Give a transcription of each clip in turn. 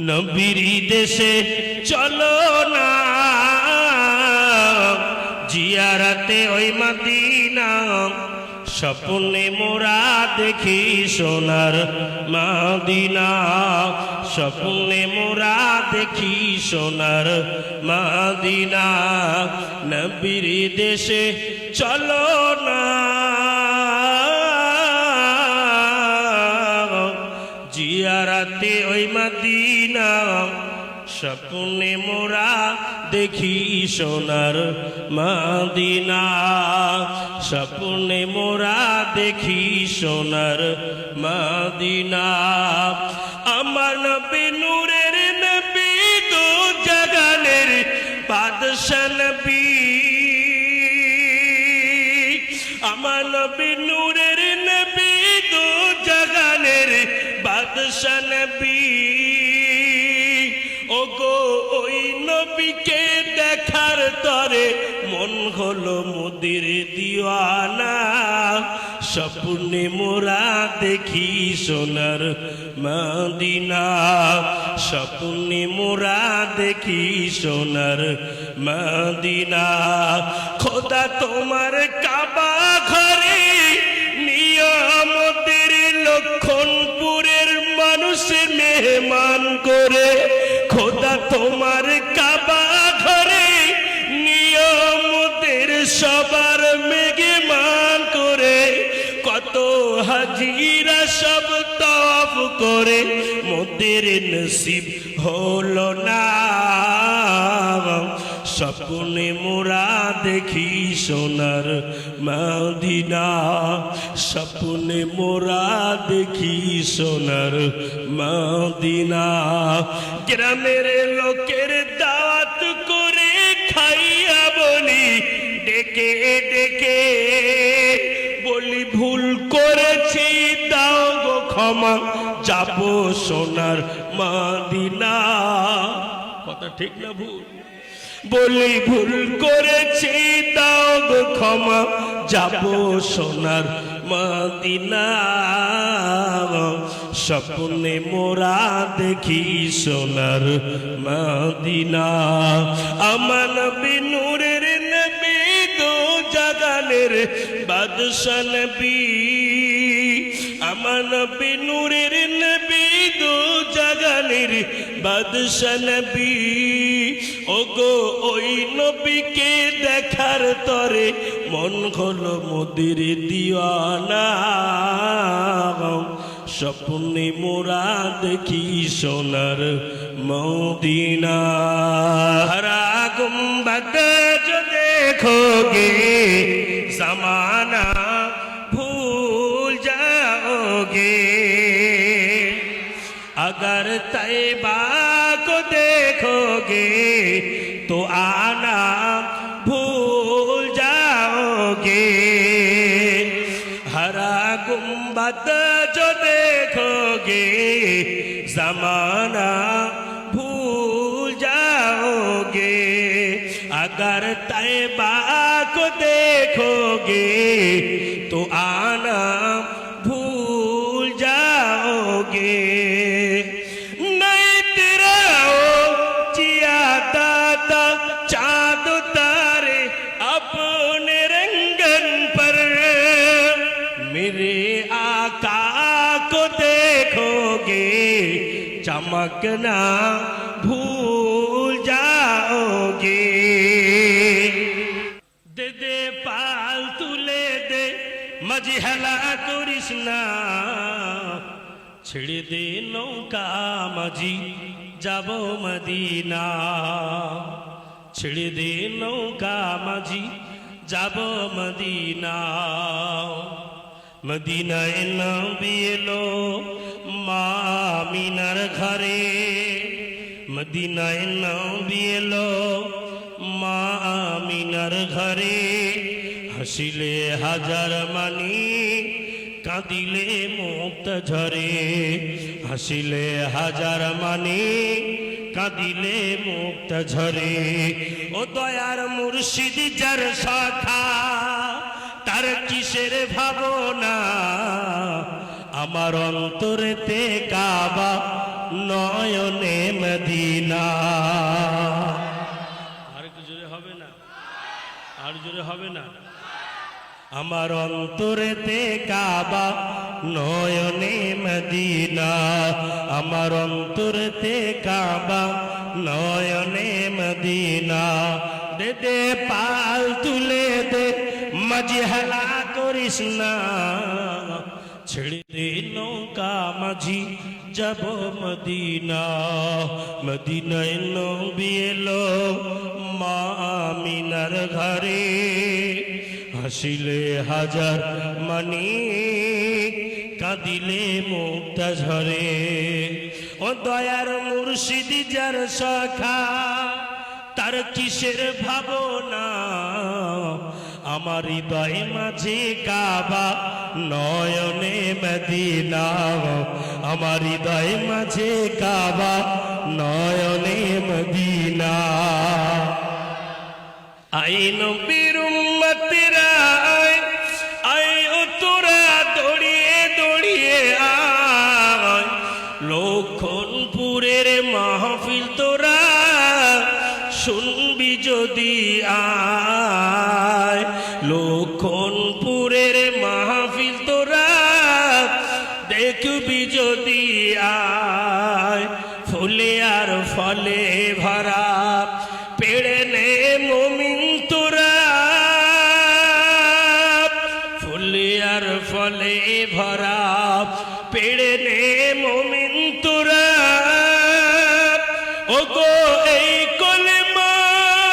নবীর দেশে চলো না। জিয়ারাতে ওই মদিনা, স্বপ্নে মোরা দেখি সোনার মাদিনা। স্বপ্নে মোরা দেখি সোনার মাদিনা। নবীর দেশে চলো না। জিয়ারাতে ওই মদিনা, স্বপ্নে মোরা দেখি সোনার মাদিনা। স্বপ্নে মোরা দেখি সোনার মাদিনা। আমার নবী নূরের নবী দু জাগানের বাদশা নবী। আমার নবী নবী। ও গো ওই নবীকে দেখার তরে মন হলো মুদির দিওয়ানা। স্বপ্নে মোরা দেখি সোনার মদিনা। স্বপ্নে মোরা দেখি সোনার মদিনা। খোদা তোমার কাবা করে খোদা তোমার কাবা ঘরে নিয়মতের সবার মেঘে মান করে, কত হাজিরা সব তফ করে, মোদের নসিব হলো না। স্বপ্নে মোরা দেখি সোনার মদিনা, স্বপ্নে মোরা দেখি সোনার মদিনা। গ্রামের লোকের দাওয়াত করে খাইয়া বলি, ডেকে ডেকে, বলি ভুল করেছি, দাও গো ক্ষমা, যাব সোনার মদিনা। কথা ঠিক না ভুল? বলি ভুল করেছি দাও গো ক্ষমা যাব সোনার মদিনা স্বপ্নে মোরা দেখি সোনার মদিনা। আমার বিনুরের নবী দো জাগানের বাদশা নবী। আমার নবী বাদশ নবী, ওগো ওই নবীকে দেখার তরে মন হলো মোদের দিওয়ানা। স্বপ্নে মোরা দেখি সোনার মদিনা। হরা গুম্বদ দেখোগে সমানা अगर तैबा को देखोगे तो आना भूल जाओगे। हरा गुंबद जो देखोगे, जमाना भूल जाओगे। अगर तैबा को देखोगे तो आना आका को देखोगे चमकना भूल जाओगे দে দে পাল তুলে দে মাঝি হেলা করিস না ছেড়ে দে নৌকা মাঝি যাব মদিনা ছেড়ে দে নৌকা মাঝি যাব মদিনা মদিনায় নবী এলো মা মিনার ঘরে। মদিনায় নবী এলো মা আমিনার ঘরে। হাসিলে হাজার মানি, কাঁদিলে মুক্ত ঝরে। হাসিলে হাজার মানি, কাঁদিলে মুক্ত ঝরে। ও দয়ার মুর্শিদ যার শাখা তার কিসের ভাবনা? আমার অন্তরেতে কাবা নয়নে মদিনা। আর একটু জোরে হবে না? আর জোরে হবে না? আমার অন্তরেতে কাবা নয়নে মদিনা। আমার অন্তরেতে কাবা নয়নে মদিনা। দে দে পাল দে মজহলা করিস না ছেড়ে দে নৌকা মাঝি যাব মদিনা মদিনায় নবী এলো মা আমিনার ঘরে হাসিলে হাজার মানি কাঁদিলে মুক্তা ঝরে ও দয়ার মুর্শিদি যার সখা তার কিসের ভাবনা আমার হৃদয় মাঝে কাবা, নয়নে মদিনা আমার হৃদয় মাঝে কাবা, নয়নে মদিনা। আইন বীরুম্মতিরা আয় আয় ও তোরা দড়িয়ে দড়িয়ে আয়। লক্ষণপুরের মাহফিল তোরা শুনবি যদি আয়। দেখবি যদি আয়, ফুলে আর ফলে ভরা, পেড়ে নে মমিন তোরা। ফুলে আর ফলে ভরা, পেড়ে নে মমিন তোরা। ও গো এই কলেমার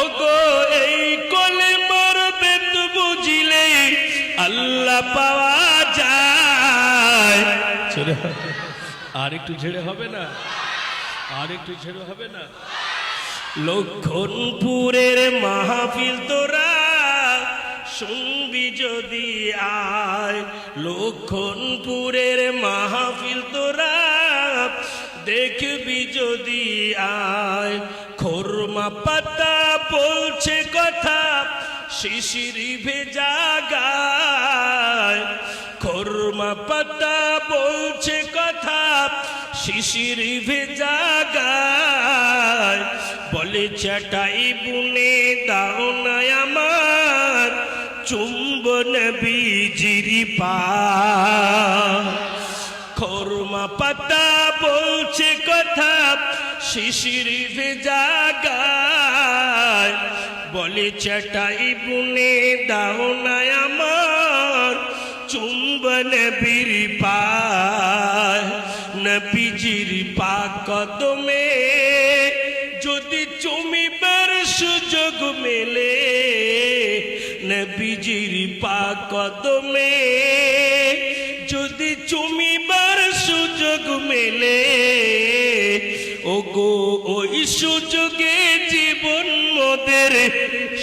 ও গো এই কলেমার পাওয়া যায়। আর একটু ছেড়ে হবে না। আর একটু ছেড়ে হবে না। লক্ষণপুরের মাহফিল তোরা শুনবি যদি আয়। লক্ষণপুরের মাহফিল তোরা দেখবি যদি আয়। খোরমা পাতা বলছে কথা শিশিরি ভেজা গায়, খোরমা পাতা বলছে কথা, শিশিরি ভেজা গায়, বলে চাটাই বুনে দাও না আমার চুম্বন বিজিরি পা। খোরমা পাতা বলছে কথা, শিশির ভেজা গায় বলে চাটাই বুনে দাও না আমার, চুম্বন বীর পায়। নবীজির পা কদমে যদি চুমিবার সুযোগ মেলে, নবীজির পা কদমে যদি চুমিবার সুযোগ মেলে ও গো ওই সুযোগে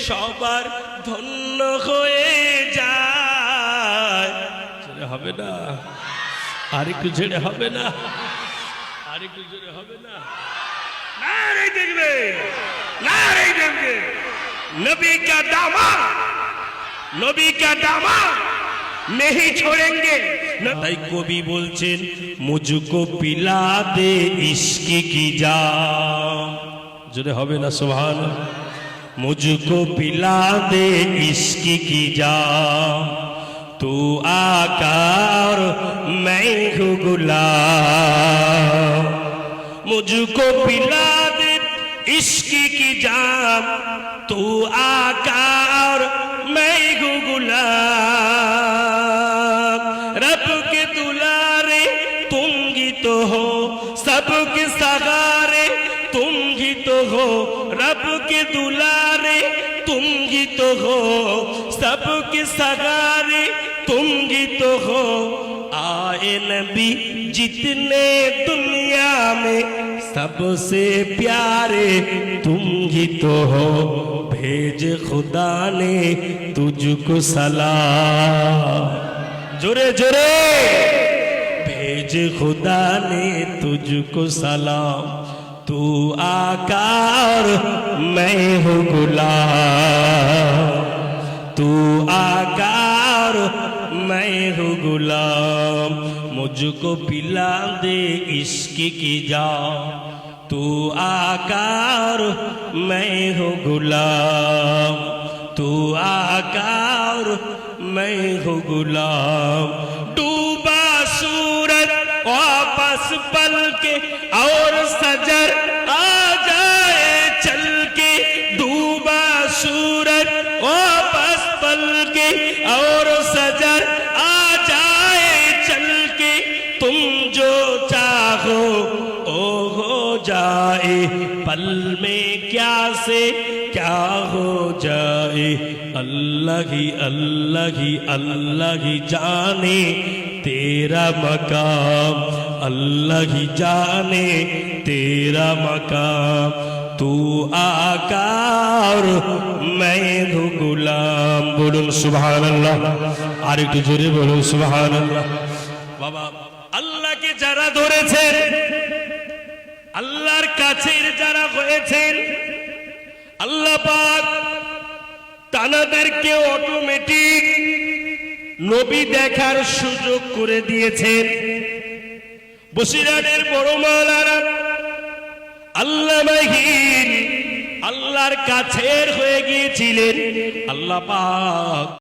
সবার ধন্য হয়ে যায়। হবে না। আর একটু ছেড়ে হবে না। আর একটু ছেড়ে হবে না। দেখবে। দেখবে। নবী কা নবী কা নেহি তাই কবি বলছেন মুজুকো পিলাতে ইস্কি কি যা জোরে হবে না সোহান मुझको पिला दे इसकी की जा तू आकार मैं हूँ गुलाम मुझको पिला दे इसकी की जाम तू आकार मैं हूँ गुलाम रब के दुलारे तुम ही तो हो सबके सहारे तुम ही तो हो रब के दुलारे तुम ही तो हो सबके सहारे तुम ही तो हो आए नबी जितने दुनिया में सबसे प्यारे तुम ही तो हो भेज खुदा ने तुझको सलाम जोरे जोरे भेज खुदा ने तुझको सलाम तू आकार मैं हूँ गुलाम तू आकार मैं हूँ गुलाम मुझको पिला दे इश्क की जा तू आकार मैं हूँ गुलाम तू आकार मैं हूँ गुलाम डूबा सूरज वापस पल سے کیا ہو جائے اللہ ہی اللہ ہی اللہ ہی جانے تیرا مقام اللہ ہی جانے تیرا مقام تو آکار میں دھو غلام بولن سبحان اللہ আর একটু জোরে বলুন সুবহান বাবা আল্লাহকে যারা ধরেছেন আল্লাহর কাছের যারা হয়েছেন আল্লাহ পাক তানাদেরকে অটোমেটিক নবী দেখার সুযোগ করে দিয়েছেন। বসিরানের বড় মালারা আল্লাহ মাহিন আল্লাহর কাছের হয়ে গিয়েছিলেন। আল্লাহ পাক